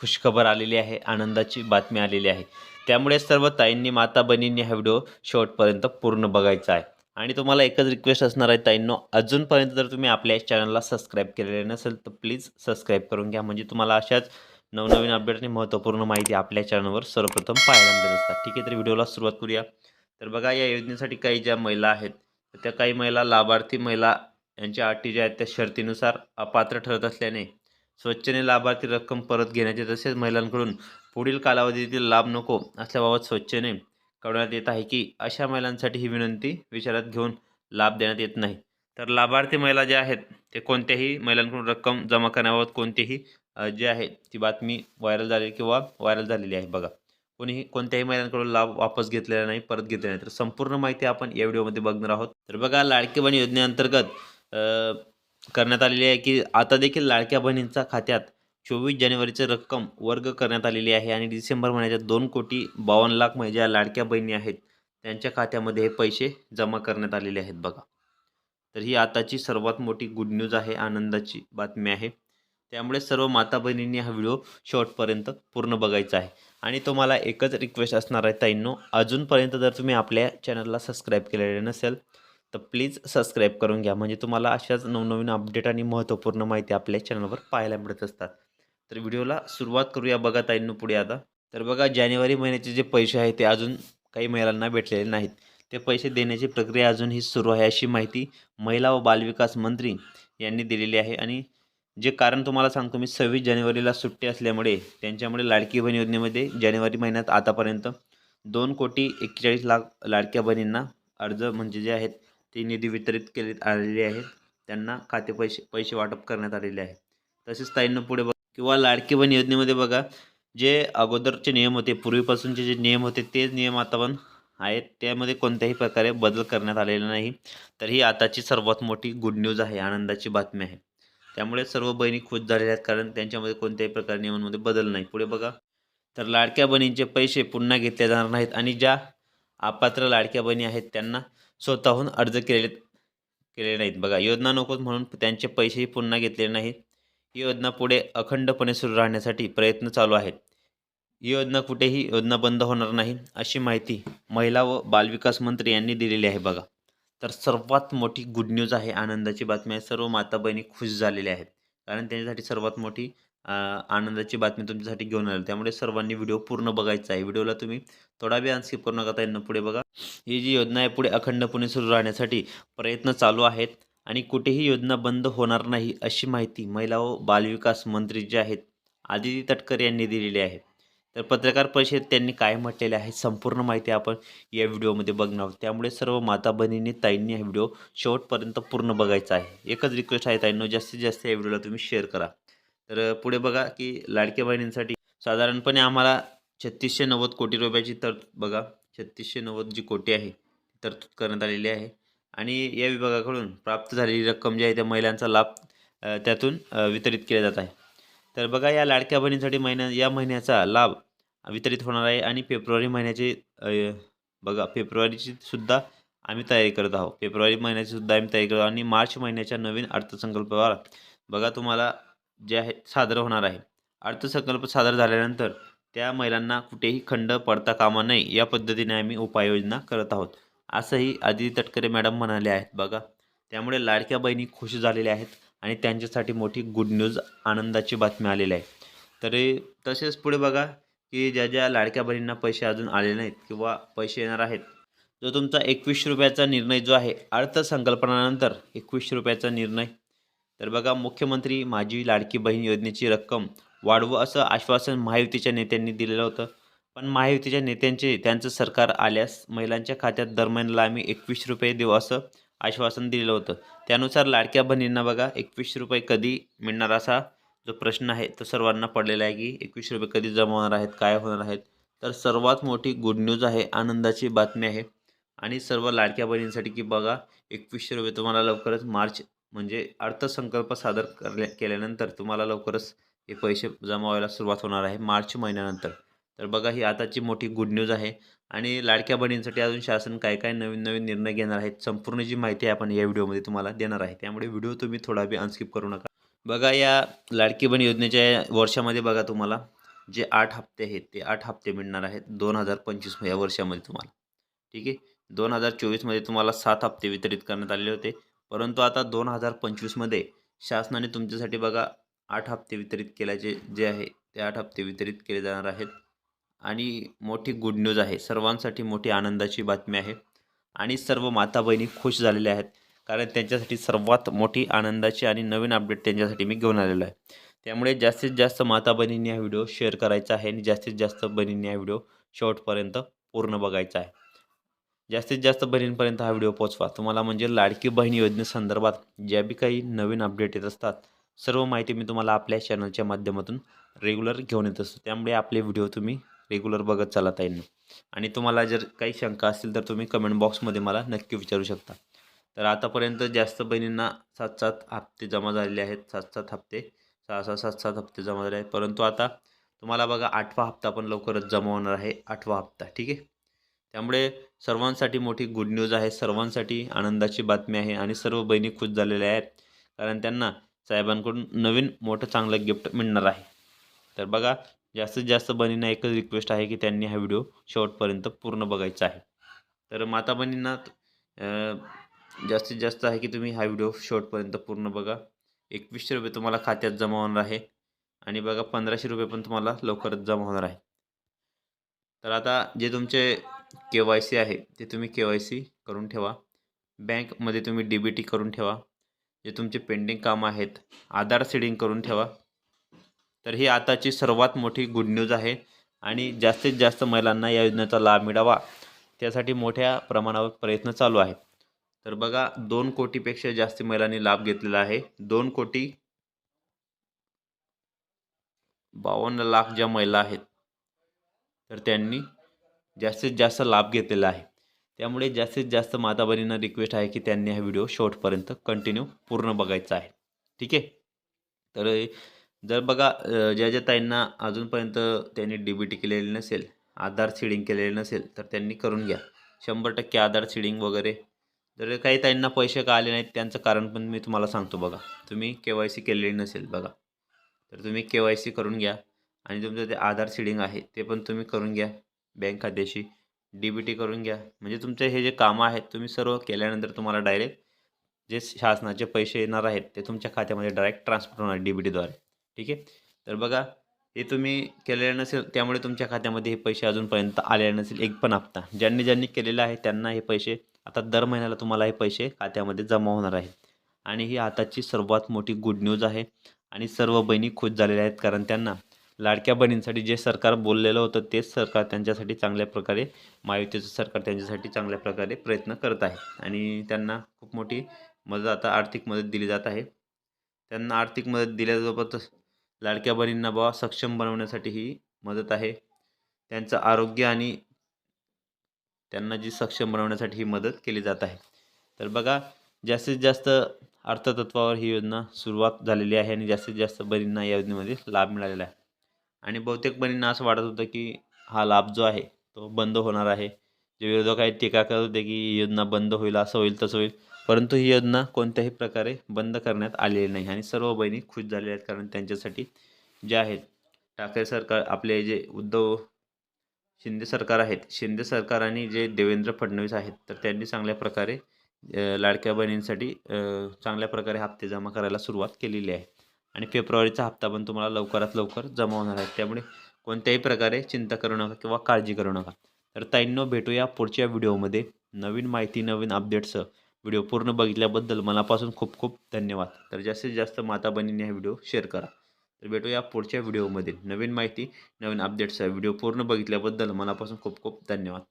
खुशखबर आलेली आहे आनंदाची बातमी आलेली आहे. त्यामुळे सर्व ताईंनी माता बहिणींनी हा व्हिडिओ शेवटपर्यंत पूर्ण बघायचा आहे. आणि तुम्हाला एकच रिक्वेस्ट असणार आहे ताईंनो अजूनपर्यंत जर तुम्ही आपल्या चॅनलला सबस्क्राईब केलेले नसेल तर प्लीज सबस्क्राईब करून घ्या. म्हणजे तुम्हाला अशाच नवनवीन अपडेट आणि महत्त्वपूर्ण माहिती आपल्या चॅनलवर सर्वप्रथम पाहायला मिळत असतात. ठीक आहे तर व्हिडिओला सुरुवात करूया. तर बघा या योजनेसाठी काही ज्या महिला आहेत त्या काही महिला लाभार्थी महिला यांच्या अटी ज्या आहेत त्या शर्तीनुसार अपात्र ठरत असल्याने स्वच्छने लाभार्थी रक्कम परत घेण्याचे तसेच महिलांकडून पुढील कालावधीतील लाभ नको असल्याबाबत स्वच्छने कळवण्यात येत आहे की अशा महिलांसाठी ही विनंती विचारात घेऊन लाभ देण्यात येत नाही. तर लाभार्थी महिला ज्या आहेत ते कोणत्याही महिलांकडून रक्कम जमा करण्याबाबत कोणतीही जे जी आहे ती बातमी व्हायरल झाली किंवा व्हायरल झालेली आहे बघा. कोणीही कोणत्याही महिलांकडून लाभ वापस घेतलेला नाही परत घेतलेला नाही. तर संपूर्ण माहिती आपण या व्हिडिओमध्ये बघणार आहोत. तर बघा लाडकी योजनेअंतर्गत करण्यात आलेली आहे की आता देखील लाडक्या बहिणींचा खात्यात चोवीस जानेवारीची रक्कम वर्ग करण्यात आलेली आहे आणि डिसेंबर महिन्याच्या दोन कोटी बावन्न लाख म्हणजे ज्या लाडक्या बहिणी आहेत त्यांच्या खात्यामध्ये हे पैसे जमा करण्यात आलेले आहेत बघा. तर ही आताची सर्वात मोठी गुड न्यूज आहे आनंदाची बातमी आहे. त्यामुळे सर्व माता बहिणींनी हा व्हिडिओ शॉर्टपर्यंत पूर्ण बघायचा आहे. आणि तुम्हाला एकच रिक्वेस्ट असणार आहे ताईंनो अजूनपर्यंत जर तुम्ही आपल्या चॅनलला सबस्क्राईब केलेले नसेल तर प्लीज सबस्क्राईब करून घ्या. म्हणजे तुम्हाला अशाच नवनवीन अपडेट आणि महत्त्वपूर्ण माहिती आपल्या चॅनलवर पाहायला मिळत असतात. तर व्हिडिओला सुरुवात करूया बघा ताईंनो पुढे आता. तर बघा जानेवारी महिन्याचे जे पैसे आहेत ते अजून काही महिलांना भेटलेले नाहीत. ते पैसे देण्याची प्रक्रिया अजूनही सुरू आहे अशी माहिती महिला व बालविकास मंत्री यांनी दिलेली आहे. आणि जे कारण तुम्हाला सांगतो मी सव्वीस जानेवारीला सुट्टी असल्यामुळे त्यांच्यामुळे लाडकी बहीण योजनेमध्ये जानेवारी महिन्यात आतापर्यंत दोन कोटी एक्केचाळीस लाख लाडक्या बहिणींना अर्ज म्हणजे जे आहेत ते निधी वितरित केले आलेले आहेत. त्यांना खाते पैसे पैसे वाटप करण्यात आलेले आहे तसेच ताईंना पुढे बघ. किंवा लाडकी बहीण योजनेमध्ये बघा जे अगोदरचे नियम होते पूर्वीपासूनचे जे नियम होते तेच नियम आता पण आहेत. त्यामध्ये कोणत्याही प्रकारे बदल करण्यात आलेला नाही. तर ही आताची सर्वात मोठी गुड न्यूज आहे आनंदाची बातमी आहे. त्यामुळे सर्व बहिणी खुश झालेल्या आहेत कारण त्यांच्यामध्ये कोणत्याही प्रकारे नियमांमध्ये बदल नाही. पुढे बघा. तर लाडक्या बहिणींचे पैसे पुन्हा घेतले जाणार नाहीत. आणि ज्या अपात्र लाडक्या बहिणी आहेत त्यांना स्वतःहून अर्ज केलेले केले नाहीत. बघा योजना नकोत म्हणून त्यांचे पैसेही पुन्हा घेतलेले नाहीत. ही योजना पुढे अखंडपणे सुरू राहण्यासाठी प्रयत्न चालू आहेत. ही योजना कुठेही योजना बंद होणार नाही अशी माहिती महिला व बालविकास मंत्री यांनी दिलेली आहे बघा. तर सर्वात मोठी गुड न्यूज आहे आनंदाची बातमी आहे. सर्व माता बहिणी खुश झालेल्या आहेत. कारण त्यांच्यासाठी सर्वात मोठी आनंदाची बातमी तुमच्यासाठी घेऊन आली. त्यामुळे सर्वांनी व्हिडिओ पूर्ण बघायचा आहे. व्हिडिओला तुम्ही थोडा बी अनस्किप करू नका त्यांना पुढे बघा. ही जी योजना आहे पुढे अखंडपणे सुरू राहण्यासाठी प्रयत्न चालू आहेत आणि कुठेही योजना बंद होणार नाही अशी माहिती महिला व बालविकास मंत्री जे आहेत आदिती तटकर यांनी दिलेली आहे. तर पत्रकार परिषदेत त्यांनी काय म्हटलेले आहे संपूर्ण माहिती आपण या व्हिडिओमध्ये बघणार आहोत. त्यामुळे सर्व माता बहिणींनी ताईंनी हा व्हिडिओ शेवटपर्यंत पूर्ण बघायचा आहे. एकच रिक्वेस्ट आहे ताईंनो जास्तीत जास्त या व्हिडिओला तुम्ही शेअर करा. तर पुढे बघा की लाडक्या बहिणींसाठी साधारणपणे आम्हाला छत्तीसशे नव्वद कोटी रुपयाची तरतूद बघा. छत्तीसशे नव्वद जी कोटी आहे तरतूद करण्यात आलेली आहे. आणि या विभागाकडून प्राप्त झालेली रक्कम जी आहे त्या महिलांचा लाभ त्यातून वितरित केला जात आहे. तर बघा या लाडक्या बहिणींसाठी महिन्या या महिन्याचा लाभ वितरित होणार आहे आणि फेब्रुवारी महिन्याची बघा फेब्रुवारीची सुद्धा आम्ही तयारी करत आहोत. फेब्रुवारी महिन्याची सुद्धा आम्ही तयारी करत आहोत आणि मार्च महिन्याच्या नवीन अर्थसंकल्पावर बघा तुम्हाला जे आहे सादर होणार आहे. अर्थसंकल्प सादर झाल्यानंतर त्या महिलांना कुठेही खंड पडता कामा नये या पद्धतीने आम्ही उपाययोजना करत आहोत. असंही आदिती तटकरे मॅडम म्हणाले आहेत बघा. त्यामुळे लाडक्या बहिणी खुश झालेल्या आहेत आणि त्यांच्यासाठी मोठी गुड न्यूज आनंदाची बातमी आलेली आहे. तरी तसेच पुढे बघा की ज्या ज्या लाडक्या बहिणींना पैसे अजून आले नाहीत किंवा पैसे येणार आहेत जो तुमचा एकवीस रुपयाचा निर्णय जो आहे अर्थसंकल्पनानंतर एकवीसशे रुपयाचा निर्णय तर बघा मुख्यमंत्री माझी लाडकी बहीण योजनेची रक्कम वाढवू असं आश्वासन महायुतीच्या नेत्यांनी दिलेलं होतं. पण महायुतीच्या नेत्यांचे त्यांचं सरकार आल्यास महिलांच्या खात्यात दरम्यानला आम्ही एकवीस रुपये देऊ असं आश्वासन दिलेलं होतं. त्यानुसार लाडक्या बहिणींना बघा एकवीसशे रुपये कधी मिळणार असा जो प्रश्न आहे तो सर्वांना पडलेला आहे की एकवीसशे रुपये कधी जमा होणार आहेत काय होणार आहेत? तर सर्वात मोठी गुड न्यूज आहे आनंदाची बातमी आहे. आणि सर्व लाडक्या बहिणींसाठी की बघा एकवीसशे रुपये तुम्हाला लवकरच मार्च म्हणजे अर्थसंकल्प सादर करल्या केल्यानंतर तुम्हाला लवकरच हे पैसे जमा व्हायला सुरुवात होणार आहे मार्च महिन्यानंतर. तर बघा ही आताची मोठी गुड न्यूज आहे आणि लाडक्या बहिणींसाठी अजून शासन काय काय नवीन नवीन निर्णय घेणार आहेत संपूर्ण जी माहिती आहे आपण या व्हिडिओमध्ये तुम्हाला देणार आहे. त्यामुळे व्हिडिओ तुम्ही थोडा बी अनस्किप करू नका. बघा या लाडकी बहीण योजनेच्या वर्षामध्ये बघा तुम्हाला जे आठ हप्ते आहेत ते आठ हप्ते मिळणार आहेत दोन हजार पंचवीस या वर्षामध्ये तुम्हाला. ठीक आहे? दोन हजार चोवीसमध्ये तुम्हाला सात हप्ते वितरित करण्यात आलेले होते. परंतु आता दोन हजार पंचवीसमध्ये शासनाने तुमच्यासाठी बघा आठ हप्ते वितरित केल्याचे जे आहे ते आठ हप्ते वितरित केले जाणार आहेत. आणि मोठी गुड न्यूज आहे. सर्वांसाठी मोठी आनंदाची बातमी आहे. आणि सर्व माता बहिणी खुश झालेल्या आहेत. कारण त्यांच्यासाठी सर्वात मोठी आनंदाची आणि नवीन अपडेट त्यांच्यासाठी मी घेऊन आलेलो आहे. त्यामुळे जास्तीत जास्त माता बहिणींनी हा व्हिडिओ शेअर करायचा आहे आणि जास्तीत जास्त बहिणींनी हा व्हिडिओ शेवटपर्यंत पूर्ण बघायचा आहे. जास्तीत जास्त बहिणींपर्यंत हा व्हिडिओ पोचवा तुम्हाला म्हणजे लाडकी बहीण योजनेसंदर्भात ज्या बी काही नवीन अपडेट येत असतात सर्व माहिती मी तुम्हाला आपल्या चॅनलच्या माध्यमातून रेग्युलर घेऊन येत असतो. त्यामुळे आपले व्हिडिओ तुम्ही रेग्युलर बघत चालत ताईंनो आणि तुम्हाला जर काही शंका असतील तर तुम्ही कमेंट बॉक्समध्ये मला नक्की विचारू शकता. तर आतापर्यंत जास्त बहिणींना सात सात हप्ते जमा झालेले आहेत. सात सात हप्ते सहा सहा सात सात हप्ते जमा झाले आहेत. परंतु आता तुम्हाला बघा आठवा हप्ता पण लवकरच जमा होणार आहे. आठवा हप्ता ठीक आहे? त्यामुळे सर्वांसाठी मोठी गुड न्यूज आहे. सर्वांसाठी आनंदाची बातमी आहे आणि सर्व बहिणी खुश झालेल्या आहेत. कारण त्यांना साहेबांकडून नवीन मोठं चांगलं गिफ्ट मिळणार आहे. तर बघा जास्तीत जास्त बहिणींना एकच रिक्वेस्ट आहे की त्यांनी हा व्हिडिओ शेवटपर्यंत पूर्ण बघायचा आहे. तर माता बहिणींना जास्तीत जास्त आहे की तुम्ही हा व्हिडिओ शेवटपर्यंत पूर्ण बघा. एकवीसशे रुपये तुम्हाला खात्यात जमा होणार आहे. आणि बघा पंधराशे रुपये पण तुम्हाला लवकरच जमा होणार आहे. तर आता जे तुमचे के वाय सी आहे ते तुम्ही के वाय सी करून ठेवा. बँकमध्ये तुम्ही डी बी टी करून ठेवा. जे तुमचे पेंडिंग कामं आहेत आधार सीडिंग करून ठेवा. तर ही आताची सर्वात मोठी गुड न्यूज आहे आणि जास्तीत जास्त महिलांना या योजनेचा लाभ मिळावा त्यासाठी मोठ्या प्रमाणावर प्रयत्न चालू आहेत. तर बघा दोन कोटीपेक्षा जास्त महिलांनी लाभ घेतलेला आहे. दोन कोटी बावन्न लाख ज्या महिला आहेत तर त्यांनी जास्तीत जास्त लाभ घेतलेला आहे. त्यामुळे जास्तीत जास्त माता बहिणींना रिक्वेस्ट आहे की त्यांनी हा व्हिडिओ शेवटपर्यंत कंटिन्यू पूर्ण बघायचा आहे. ठीक आहे? तर जर बघा ज्या ज्या ताईंना अजूनपर्यंत त्यांनी डी बी टी केलेली नसेल आधार सीडिंग केलेले नसेल तर त्यांनी करून घ्या. शंभर टक्के आधार सीडिंग वगैरे. जर काही ताईंना पैसे का आले नाहीत त्यांचं कारण पण मी तुम्हाला सांगतो बघा. तुम्ही के वाय सी केलेली नसेल बघा. तर तुम्ही के वाय सी करून घ्या. आणि तुमचं ते आधार सीडिंग आहे ते पण तुम्ही करून घ्या. बँक खात्याशी डी बी टी करून घ्या. म्हणजे तुमचे हे जे कामं आहेत तुम्ही सर्व केल्यानंतर तुम्हाला डायरेक्ट जे शासनाचे पैसे येणार आहेत ते तुमच्या खात्यामध्ये डायरेक्ट ट्रान्सफर होणार डी बी टीद्वारे ठीक आहे? तर बघा हे तुम्ही केलेलं नसेल त्यामुळे तुमच्या खात्यामध्ये हे पैसे अजूनपर्यंत आलेले नसेल. एक पण हप्ता. ज्यांनी ज्यांनी केलेलं आहे त्यांना हे पैसे आता दर महिन्याला तुम्हाला हे पैसे खात्यामध्ये जमा होणार आहेत. आणि ही आताची सर्वात मोठी गुड न्यूज आहे. आणि सर्व बहिणी खुश झालेल्या आहेत कारण त्यांना लाडक्या बहिणींसाठी जे सरकार बोललेलं होतं तेच सरकार त्यांच्यासाठी चांगल्या प्रकारे महायुतीचं सरकार त्यांच्यासाठी चांगल्या प्रकारे प्रयत्न करत आहे. आणि त्यांना खूप मोठी मदत आता आर्थिक मदत दिली जात आहे. त्यांना आर्थिक मदत दिल्यासोबतच लाडक्या बहिणींना बाबा सक्षम बनवण्यासाठी ही मदत आहे. त्यांचं आरोग्य आणि त्यांना जी सक्षम बनवण्यासाठी ही मदत केली जात आहे. तर बघा जास्तीत जास्त अर्थतत्वावर ही योजना सुरुवात झालेली आहे आणि जास्तीत जास्त बहिणींना या योजनेमध्ये लाभ मिळालेला आहे. आणि बहुतेकपणे असं वाटत होतं की हा लाभ जो आहे तो बंद होणार आहे. जे विरोधक आहेत टीका करत होते की ही योजना बंद होईल असं होईल तसं होईल. परंतु ही योजना कोणत्याही प्रकारे बंद करण्यात आलेली नाही आणि सर्व बहिणी खुश झालेल्या आहेत कारण त्यांच्यासाठी जे आहेत ठाकरे सरकार आपले जे उद्धव शिंदे सरकार आहेत शिंदे सरकार आणि जे देवेंद्र फडणवीस आहेत तर त्यांनी चांगल्या प्रकारे लाडक्या बहिणींसाठी चांगल्या प्रकारे हप्ते जमा करायला सुरुवात केलेली आहे. आणि फेब्रुवारीचा हप्ता पण तुम्हाला लवकरात लवकर जमा होणार आहे. त्यामुळे कोणत्याही प्रकारे चिंता करू नका किंवा काळजी करू नका. तर ताईंनो भेटूया पुढच्या व्हिडिओमध्ये नवीन माहिती नवीन अपडेट्स व्हिडिओ पूर्ण बघितल्याबद्दल मनापासून खूप खूप धन्यवाद. तर जास्तीत जास्त माता बहिणींनी हा व्हिडिओ शेअर करा. तर भेटूया पुढच्या व्हिडिओमध्ये. नवीन माहिती नवीन अपडेट्स व्हिडिओ पूर्ण बघितल्याबद्दल मनापासून खूप खूप धन्यवाद.